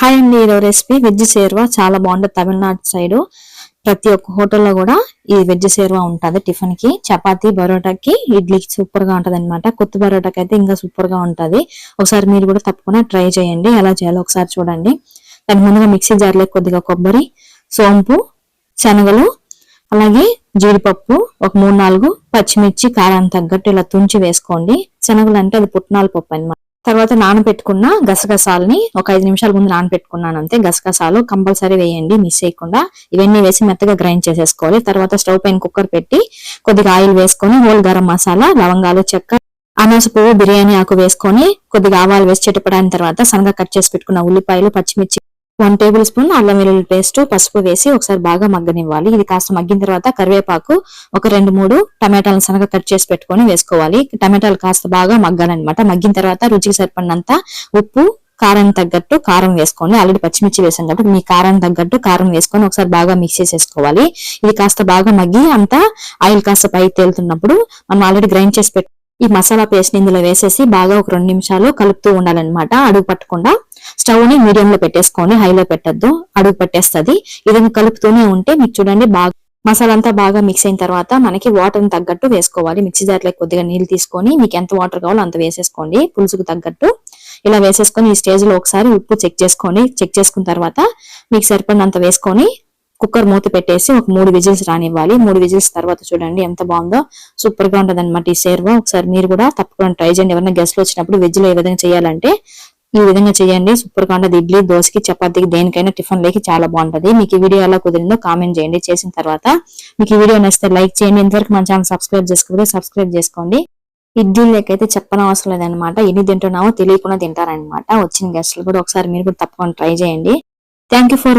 Hi అండి ఈరోజు recipe veg సేర్వా చాలా బాగుంటుంది తమిళనాడు సైడ్ ప్రతి ఒక్క హోటల్లో కూడా ఈ వెజ్ సేర్వా ఉంటుంది టిఫిన్కి. చపాతి బరోటాకి ఇడ్లీకి సూపర్గా ఉంటది అనమాట కొత్త బరోటాకి అయితే ఇంకా సూపర్గా ఉంటుంది. ఒకసారి మీరు కూడా తప్పకుండా ట్రై చేయండి. ఎలా చేయాలో ఒకసారి చూడండి. దాని ముందుగా మిక్సీ జార్లో కొద్దిగా కొబ్బరి సోంపు శనగలు అలాగే జీడిపప్పు ఒక మూడు నాలుగు పచ్చిమిర్చి కారానికి తగ్గట్టు ఇలా తుంచి వేసుకోండి. శనగలు అంటే అది పుట్నాల పప్పు అన్నమాట. తర్వాత నానబెట్టుకున్న గసగసాలని ఒక ఐదు నిమిషాల ముందు నానబెట్టుకున్నాను అంతే. గసగసాలు కంపల్సరీ వేయండి మిస్ చేయకుండా. ఇవన్నీ వేసి మెత్తగా గ్రైండ్ చేసేసుకోవాలి. తర్వాత స్టవ్ పైన కుక్కర్ పెట్టి కొద్దిగా ఆయిల్ వేసుకొని హోల్ గరం మసాలా లవంగాలు చెక్క అనాస పువ్వు బిర్యానీ ఆకు వేసుకొని కొద్దిగా ఆవాలు వేసి చిటపడాయిన తర్వాత సన్నగా కట్ చేసి పెట్టుకున్న ఉల్లిపాయలు పచ్చిమిర్చి వన్ టేబుల్ స్పూన్ అల్లం వెల్లుల్లి పేస్ట్ పసుపు వేసి ఒకసారి బాగా మగ్గనివ్వాలి. ఇది కాస్త మగ్గిన తర్వాత కరివేపాకు ఒక రెండు మూడు టమాటాలను సనగ కట్ చేసి పెట్టుకొని వేసుకోవాలి. టమాటాలు కాస్త బాగా మగ్గాలన్నమాట. మగ్గిన తర్వాత రుచికి సరిపడినంత ఉప్పు కారం తగ్గట్టు కారం వేసుకోండి. ఆల్రెడీ పచ్చిమిర్చి వేసాం కాబట్టి మీ కారం తగ్గట్టు కారం వేసుకొని ఒకసారి బాగా మిక్స్ చేసేసుకోవాలి. ఇది కాస్త బాగా మగ్గి అంతా ఆయిల్ కాస్త పై తేలుతున్నప్పుడు మనం ఆల్రెడీ గ్రైండ్ చేసి పెట్టు ఈ మసాలా పేస్ట్ ఇందులో వేసేసి బాగా ఒక రెండు నిమిషాలు కలుపుతూ ఉండాలన్నమాట. అడుగు పట్టకుండా స్టవ్ని మీడియం లో పెట్టేసుకోండి హైలో పెట్టద్దు. అడుగు పెట్టేస్తుంది. ఇది కలుపుతూనే ఉంటే మీకు చూడండి బాగా మసాలా అంతా బాగా మిక్స్ అయిన తర్వాత మనకి వాటర్ తగ్గట్టు వేసుకోవాలి. మిక్సీ జార్లో కొద్దిగా నీళ్ళు తీసుకొని మీకు ఎంత వాటర్ కావాలో అంత వేసేసుకోండి. పులుసుకు తగ్గట్టు. ఇలా వేసేసుకొని ఈ స్టేజ్లో ఒకసారి ఉప్పు చెక్ చేసుకోండి చెక్ చేసుకున్న తర్వాత మీకు సరిపడినంత వేసుకొని కుక్కర్ మూత పెట్టేసి ఒక మూడు విజిల్స్ రానివ్వాలి. మూడు విజిల్స్ తర్వాత చూడండి ఎంత బాగుందో. సూపర్గా ఉంటుంది అనమాట ఈ సేర్వా ఒకసారి మీరు కూడా తప్పకుండా ట్రై చేయండి. ఎవరైనా గెస్ట్లు వచ్చినప్పుడు వెజ్లో ఏ విధంగా చేయాలంటే ఈ విధంగా చేయండి. సూపర్గా ఉంటుంది. ఇడ్లీ దోశకి చపాతీకి దేనికైనా టిఫిన్ లేకి చాలా బాగుంటది. మీకు ఈ వీడియో ఎలా కుదిరిందో కామెంట్ చేయండి. చేసిన తర్వాత మీకు ఈ వీడియో నచ్చితే లైక్ చేయండి. ఇంతవరకు మన ఛానల్ సబ్స్క్రైబ్ చేసుకోకపోతే సబ్స్క్రైబ్ చేసుకోండి. ఇడ్లీ లెక్కైతే చెప్పనవసరం లేదనమాట ఎన్ని తింటున్నామో తెలియకుండా తింటారనమాట వచ్చిన గెస్ట్లు కూడా ఒకసారి మీరు కూడా తప్పకుండా ట్రై చేయండి. Thank for